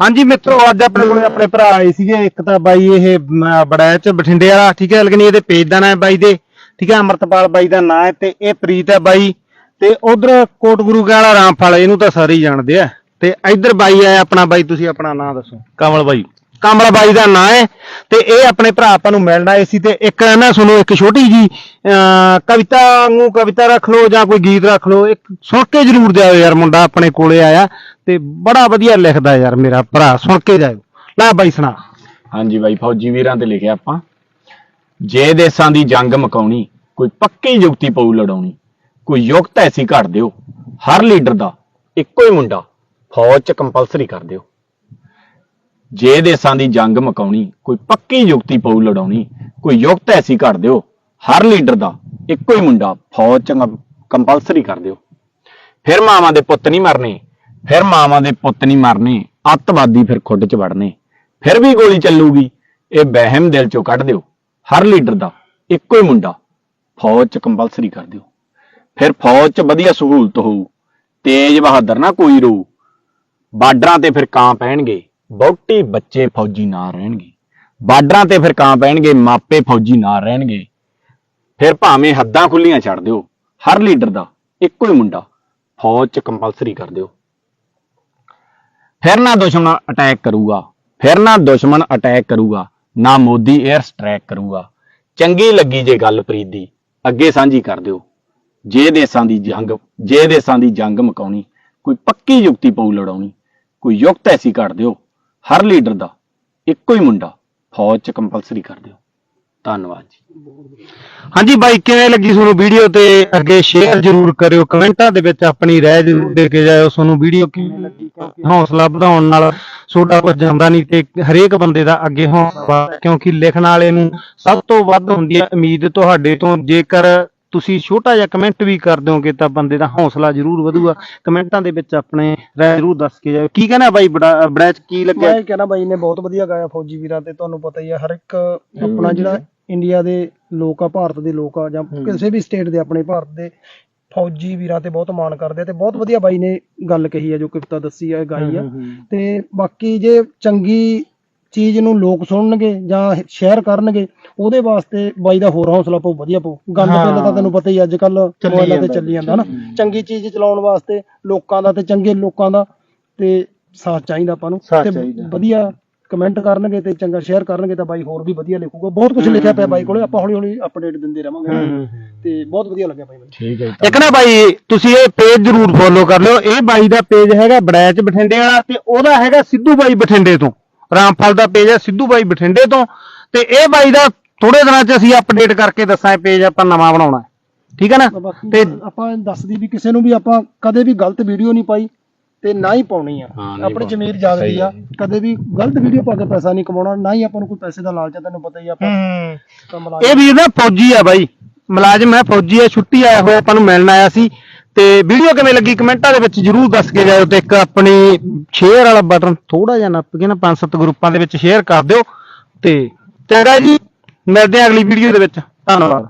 ਹਾਂਜੀ ਮਿੱਤਰੋ ਅੱਜ ਆਪਣੇ ਕੋਲੇ ਆਪਣੇ ਭਰਾ ਆਏ ਸੀਗੇ। ਇੱਕ ਤਾਂ ਬਾਈ ਇਹ ਮ, ਬੜੈਚ ਬਠਿੰਡੇ ਵਾਲਾ ਠੀਕ ਹੈ ਲੇਕਿਨ ਇਹਦੇ ਪੇਜ ਦਾ ਨਾਂ ਹੈ ਬਾਈ ਦੇ। ਠੀਕ ਹੈ ਅਮਰਤਪਾਲ ਬਾਈ ਦਾ ਨਾਂ ਹੈ ਤੇ ਇਹ ਪ੍ਰੀਤ ਹੈ ਬਾਈ। ਤੇ ਉਧਰ ਕੋਟ ਗੁਰੂ ਕਾ ਵਾਲਾ ਰਾਮਫਲ ਇਹਨੂੰ ਤਾਂ ਸਾਰੇ ਹੀ ਜਾਣਦੇ ਆ। ਤੇ ਇੱਧਰ ਬਾਈ ਆਇਆ ਆਪਣਾ ਬਾਈ ਤੁਸੀਂ ਆਪਣਾ ਨਾਂ ਦੱਸੋ। ਕਮਲ ਬਾਈ। ਕਮਲ ਬਾਈ ਦਾ ਨਾਂ ਹੈ ਤੇ ਇਹ ਆਪਣੇ ਭਰਾ ਆਪਾਂ ਨੂੰ ਮਿਲਣ ਆਏ ਸੀ ਤੇ ਇੱਕ ਨਾ ਸੁਣੋ, ਇੱਕ ਛੋਟੀ ਜੀ ਕਵਿਤਾ ਨੂੰ ਕਵਿਤਾ ਰੱਖ ਲਓ ਜਾਂ ਕੋਈ ਗੀਤ ਰੱਖ ਲਓ, ਇੱਕ ਸੁਣ ਕੇ ਜਰੂਰ ਜਾਇਓ ਯਾਰ ਮੁੰਡਾ ਆਪਣੇ ਕੋਲੇ ਆਇਆ ਤੇ ਬੜਾ ਵਧੀਆ ਲਿਖਦਾ ਯਾਰ ਮੇਰਾ ਭਰਾ, ਸੁਣ ਕੇ ਜਾਇਓ। ਲੈ ਬਾਈ ਸੁਣਾ। ਹਾਂਜੀ ਬਾਈ, ਫੌਜੀ ਵੀਰਾਂ ਤੇ ਲਿਖਿਆ ਆਪਾਂ। ਜੇ ਦੇਸਾਂ ਦੀ ਜੰਗ ਮਕਾਉਣੀ, ਕੋਈ ਪੱਕੀ ਯੁਕਤੀ ਪਊ ਲੜਾਉਣੀ, ਕੋਈ ਯੁਕਤ ਐਸੀ ਘੜ ਦਿਓ, ਹਰ ਲੀਡਰ ਦਾ ਇੱਕੋ ਹੀ ਮੁੰਡਾ, ਫੌਜ ਚ ਕੰਪਲਸਰੀ ਕਰ ਦਿਓ। ਜੇ ਦੇਸਾਂ ਦੀ ਜੰਗ ਮਕਾਉਣੀ, ਕੋਈ ਪੱਕੀ ਯੁਕਤੀ ਪਊ ਲੜਾਉਣੀ, ਕੋਈ ਯੁਕਤ ਐਸੀ ਘੜ ਦਿਓ, ਹਰ ਲੀਡਰ ਦਾ ਇੱਕੋ ਹੀ ਮੁੰਡਾ ਫੌਜ ਚ ਕੰਪਲਸਰੀ ਕਰ ਦਿਓ। ਫਿਰ ਮਾਵਾਂ ਦੇ ਪੁੱਤ ਨਹੀਂ ਮਰਨੇ, ਫਿਰ ਮਾਵਾਂ ਦੇ ਪੁੱਤ ਨਹੀਂ ਮਰਨੇ, ਅੱਤਵਾਦੀ ਫਿਰ ਖੁੱਡ ਚ ਵੜਨੇ, ਫਿਰ ਵੀ ਗੋਲੀ ਚੱਲੂਗੀ, ਇਹ ਬਹਿਮ ਦਿਲ ਚੋਂ ਕੱਢ ਦਿਓ। ਹਰ ਲੀਡਰ ਦਾ ਇੱਕੋ ਹੀ ਮੁੰਡਾ ਫੌਜ ਚ ਕੰਪਲਸਰੀ ਕਰ ਦਿਓ। ਫਿਰ ਫੌਜ ਚ ਵਧੀਆ ਸਹੂਲਤ ਹੋਊ, ਤੇਜ ਬਹਾਦਰ ਨਾ ਕੋਈ ਰੂ ਬਾਰਡਰਾਂ ਤੇ ਫਿਰ ਕਾਂ ਪੈਣਗੇ। ਬਹੁਤੇ ਬੱਚੇ ਫੌਜੀ ਨਾ ਰਹਿਣਗੇ। ਬਾਰਡਰਾਂ ਤੇ ਫਿਰ ਕਾਂ ਪੈਣਗੇ, ਮਾਪੇ ਫੌਜੀ ਨਾ ਰਹਿਣਗੇ। ਫਿਰ ਭਾਵੇਂ ਹੱਦਾਂ ਖੁੱਲੀਆਂ ਛੱਡ ਦਿਓ, ਹਰ ਲੀਡਰ ਦਾ ਇੱਕੋ ਹੀ ਮੁੰਡਾ ਫੌਜ ਚ ਕੰਪਲਸਰੀ ਕਰ ਦਿਓ। ਫਿਰ ਨਾ ਦੁਸ਼ਮਣ ਅਟੈਕ ਕਰੂਗਾ, ਫਿਰ ਨਾ ਦੁਸ਼ਮਣ ਅਟੈਕ ਕਰੂਗਾ, ਨਾ ਮੋਦੀ 에ਅਰ ਸਟ੍ਰੈਕ ਕਰੂਗਾ। ਚੰਗੀ ਲੱਗੀ ਜੇ ਗੱਲ ਪ੍ਰੀਤ ਦੀ, ਅੱਗੇ ਸਾਂਝੀ ਕਰ ਦਿਓ। ਜੇ ਦੇਸਾਂ ਦੀ ਜੰਗ, ਜੇ ਦੇਸਾਂ ਦੀ ਜੰਗ ਮਕਾਉਣੀ, ਕੋਈ ਪੱਕੀ ਯੁਕਤੀ ਪਊ ਲੜਾਉਣੀ, ਕੋਈ ਯੁਕਤ ਐਸੀ ਕਰ ਦਿਓ। ਹਰ ਲੀਡਰ ਦਾ ਇੱਕੋ ਹੀ ਮੁੰਡਾ ਫੌਜ ਚ ਕੰਪਲਸਰੀ ਕਰ ਦਿਓ। ਧੰਨਵਾਦ ਜੀ। ਹਾਂਜੀ ਬਾਈ ਕਿਵੇਂ ਲੱਗੀ ਤੁਹਾਨੂੰ ਵੀਡੀਓ ਤੇ ਅੱਗੇ ਸ਼ੇਅਰ ਜਰੂਰ ਕਰਿਓ ਕਮੈਂਟਾਂ ਦੇ ਵਿੱਚ ਆਪਣੀ ਰਾਏ ਜ਼ਰੂਰ ਦੇ ਕੇ ਜਾਇਓ ਤੁਹਾਨੂੰ ਵੀਡੀਓ ਕਿਵੇਂ ਲੱਗੀ ਕਿਉਂਕਿ ਹੌਸਲਾ ਵਧਾਉਣ ਨਾਲ ਤੁਹਾਡਾ ਕੁਝ ਜਾਂਦਾ ਨਹੀਂ ਤੇ ਹਰੇਕ ਬੰਦੇ ਦਾ ਅੱਗੇ ਹੌਸਲਾ ਕਿਉਂਕਿ ਲਿਖਣ ਵਾਲੇ ਨੂੰ ਸਭ ਤੋਂ ਵੱਧ ਹੁੰਦੀ ਹੈ ਉਮੀਦ ਤੁਹਾਡੇ ਤੋਂ ਜੇਕਰ ਤੁਸੀਂ ਛੋਟਾ ਜਿਹਾ ਕਮੈਂਟ ਵੀ ਕਰ ਦਿਓਗੇ ਤਾਂ ਬੰਦੇ ਦਾ ਹੌਸਲਾ ਜ਼ਰੂਰ ਵਧੂਗਾ। ਕਮੈਂਟਾਂ ਦੇ ਵਿੱਚ ਆਪਣੇ ਰਾਏ ਜ਼ਰੂਰ ਦੱਸ ਕੇ ਜਾਇਓ। ਕੀ ਕਹਿੰਦਾ ਬਾਈ ਬੜਾ ਬੜਾ ਕੀ ਲੱਗਿਆ? ਮੈਂ ਕਹਿਣਾ ਬਾਈ ਨੇ ਬਹੁਤ ਵਧੀਆ ਗਾਇਆ ਫੌਜੀ ਵੀਰਾਂ ਤੇ ਤੁਹਾਨੂੰ ਪਤਾ ਹੀ ਆ ਹਰ ਇੱਕ ਆਪਣਾ ਜਿਹੜਾ ਇੰਡੀਆ ਦੇ ਲੋਕ ਆ ਭਾਰਤ ਦੇ ਲੋਕ ਆ ਜਾਂ ਕਿਸੇ ਵੀ ਸਟੇਟ ਦੇ ਆਪਣੇ ਭਾਰਤ ਦੇ ਫੌਜੀ ਵੀਰਾਂ ਤੇ ਬਹੁਤ ਮਾਣ ਕਰਦੇ ਆ ਤੇ ਬਹੁਤ ਵਧੀਆ ਬਾਈ ਨੇ ਗੱਲ ਕਹੀ ਆ ਜੋ ਕਵਿਤਾ ਦੱਸੀ ਆ ਗਾਈ ਆ। ਤੇ ਬਾਕੀ ਜੇ ਚੰਗੀ ਚੀਜ਼ ਨੂੰ ਲੋਕ ਸੁਣਨਗੇ ਜਾਂ ਸ਼ੇਅਰ ਕਰਨਗੇ ਉਹਦੇ ਵਾਸਤੇ ਬਾਈ ਦਾ ਹੋਰ ਹੌਸਲਾ ਪਊ ਵਧੀਆ ਪਊ। ਗੰਦ। ਪਿੰਡ ਤਾਂ ਤੈਨੂੰ ਪਤਾ ਹੀ ਅੱਜ ਕੱਲ ਚੱਲੀ ਮੋਬਾਈਲਾਂ ਤੇ ਜਾਂਦਾ। ਚੱਲੀ ਜਾਂਦਾ ਨਾ। ਚੰਗੀ ਚੀਜ਼ ਚਲਾਉਣ ਵਾਸਤੇ ਲੋਕਾਂ ਦਾ ਤੇ ਚੰਗੇ ਲੋਕਾਂ ਦਾ ਤੇ ਸਾਥ ਚਾਹੀਦਾ ਆਪਾਂ ਨੂੰ। ਤੇ। ਵਧੀਆ ਕਮੈਂਟ ਕਰਨਗੇ ਤੇ ਚੰਗਾ ਸ਼ੇਅਰ ਕਰਨਗੇ ਤਾਂ ਬਾਈ ਹੋਰ ਵੀ ਵਧੀਆ ਲਿਖੂਗਾ। ਬਹੁਤ ਕੁਝ ਲਿਖਿਆ ਪਿਆ ਬਾਈ ਕੋਲੇ ਆਪਾਂ ਹੌਲੀ ਹੌਲੀ ਅਪਡੇਟ ਦਿੰਦੇ ਰਵਾਂਗੇ ਤੇ ਬਹੁਤ ਵਧੀਆ ਲੱਗਿਆ ਬਾਈ ਮੈਨੂੰ। ਠੀਕ ਹੈ ਇੱਕ ਨਾ ਬਾਈ ਤੁਸੀਂ ਇਹ ਪੇਜ ਜਰੂਰ ਫੋਲੋ ਕਰ ਲਿਓ। ਇਹ ਬਾਈ ਦਾ ਪੇਜ ਹੈਗਾ ਬੜੈਚ ਬਠਿੰਡੇ ਵਾਲਾ ਤੇ ਉਹਦਾ ਹੈਗਾ ਸਿੱਧੂ ਬਾਈ ਬਠਿੰਡੇ ਤੋਂ। ਰਾਮਫਲ ਦਾ ਪੇਜ ਹੈ ਸਿੱਧੂ ਬਾਈ ਬਠਿੰਡੇ ਤੋਂ। ਤੇ ਇਹ ਬਾਈ ਦਾ ਥੋੜੇ ਦਿਨਾਂ 'ਚ ਅਸੀਂ ਅਪਡੇਟ ਕਰਕੇ ਦੱਸਾਂ ਇਹ ਪੇਜ ਆਪਾਂ ਨਵਾਂ ਬਣਾਉਣਾ ਹੈ। ਠੀਕ ਹੈ ਨਾ? ਤੇ ਆਪਾਂ ਦੱਸਦੀ ਵੀ ਕਿਸੇ ਨੂੰ ਵੀ ਆਪਾਂ ਕਦੇ ਵੀ ਗਲਤ ਵੀਡੀਓ ਨਹੀਂ ਪਾਈ ਤੇ ਨਾ ਹੀ ਪਾਉਣੀ ਆ। ਹਾਂ, ਨਹੀਂ ਆਪਣੀ ਪਾਉਣੀ। ਜ਼ਮੀਰ ਜਾਗਦੀ ਆ ਸਹੀ ਕਦੇ ਵੀ ਗਲਤ ਵੀਡੀਓ ਪਾ ਕੇ ਪੈਸਾ ਨਹੀਂ ਕਮਾਉਣਾ ਨਾ ਹੀ ਆਪਾਂ ਨੂੰ ਕੋਈ ਪੈਸੇ ਦਾ ਲਾਲਚ ਆ ਤੈਨੂੰ ਪਤਾ ਹੀ ਆ ਆਪਾਂ ਕੰਮ ਲਾ ਇਹ ਵੀਰ ਨਾ ਫੌਜੀ ਆ ਬਾਈ। ਮੁਲਾਜ਼ਮ ਹੈ ਫੌਜੀ ਹੈ ਛੁੱਟੀ ਆਇਆ ਹੋਇਆ ਆਪਾਂ ਨੂੰ ਮਿਲਣ ਆਇਆ ਸੀ। ਤੇ ਵੀਡੀਓ ਕਿਵੇਂ ਲੱਗੀ? ਕਮੈਂਟਾਂ ਦੇ ਵਿੱਚ ਜਰੂਰ ਦੱਸ ਕੇ ਜਾਇਓ ਤੇ ਇੱਕ ਆਪਣੀ ਸ਼ੇਅਰ ਵਾਲਾ ਬਟਨ ਥੋੜਾ ਜਿਹਾ ਨੱਪ ਕੇ ਨਾ ਪੰਜ ਸੱਤ ਗਰੁੱਪਾਂ ਦੇ ਵਿੱਚ ਸ਼ੇਅਰ ਕਰ ਦਿਓ ਤੇ ਚੰਗਾ ਜੀ, ਮਿਲਦੇ ਹਾਂ ਅਗਲੀ ਵੀਡੀਓ ਦੇ ਵਿੱਚ। ਧੰਨਵਾਦ।